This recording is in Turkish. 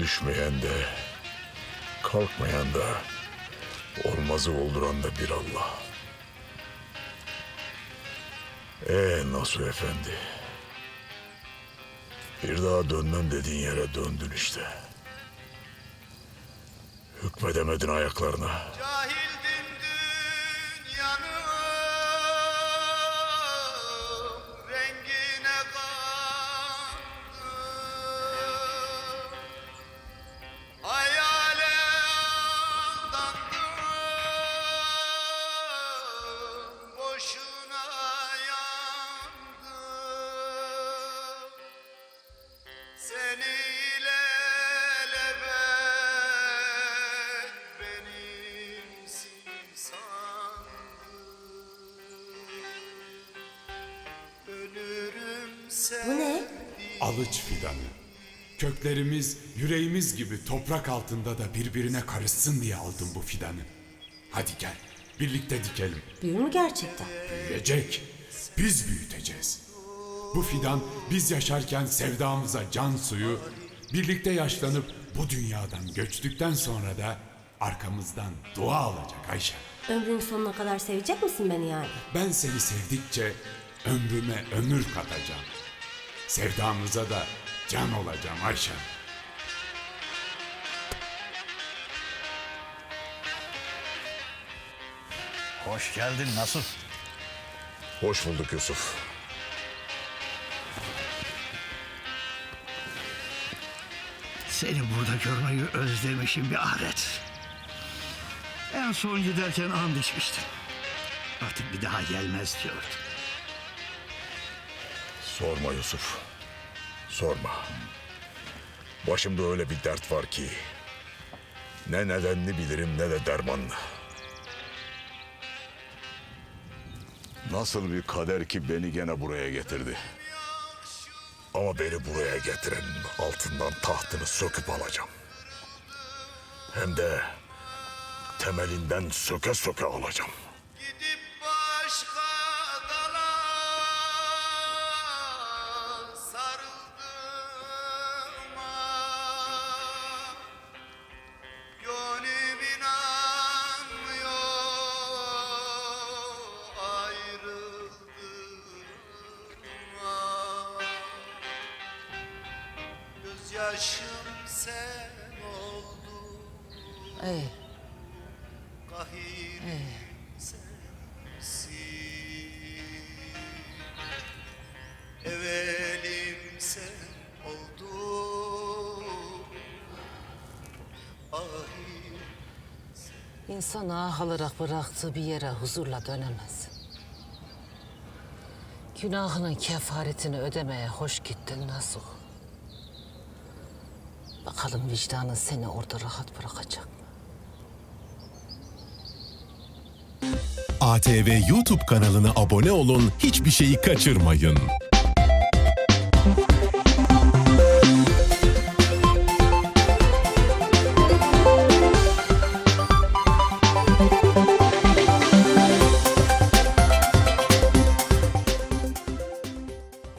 Düşmeyen de, kalkmayan da, olmazı olduran da bir Allah. Ee Nasuh Efendi. Bir daha dönmem dediğin yere döndün işte. Hükmedemedin ayaklarına. Cahildim Bu ne? Alıç fidanı. Köklerimiz, yüreğimiz gibi toprak altında da birbirine karışsın diye aldım bu fidanı. Hadi gel, birlikte dikelim. Büyür mü gerçekten? Büyüyecek, biz büyüteceğiz. Bu fidan biz yaşarken sevdamıza can suyu, birlikte yaşlanıp bu dünyadan göçtükten sonra da arkamızdan dua alacak Ayşe. Ömrün sonuna kadar sevecek misin beni yani? Ben seni sevdikçe ömrüme ömür katacağım. Sevdamıza da can olacağım Ayşe. Hoş geldin nasıl? Hoş bulduk Yusuf. Seni burada görmeyi özlemişim bir adet. En son giderken and içmiştin. Artık bir daha gelmez diyordun. Sorma Yusuf. Sorma. Başımda öyle bir dert var ki... ...ne nedenini bilirim ne de dermanını. Nasıl bir kader ki beni gene buraya getirdi. Ama beni buraya getirenin altından tahtını söküp alacağım. Hem de temelinden söke söke alacağım. Gözyaşım sen oldun. Ey, Kahirim sensin. Evelim sen oldun. Ahir insan ah alarak bıraktığı bir yere huzurla dönemez. Günahının kefaretini ödemeye hoş gittin Nasuh. Bakalım vicdanın seni orada rahat bırakacak mı? ATV YouTube kanalına abone olun, hiçbir şeyi kaçırmayın.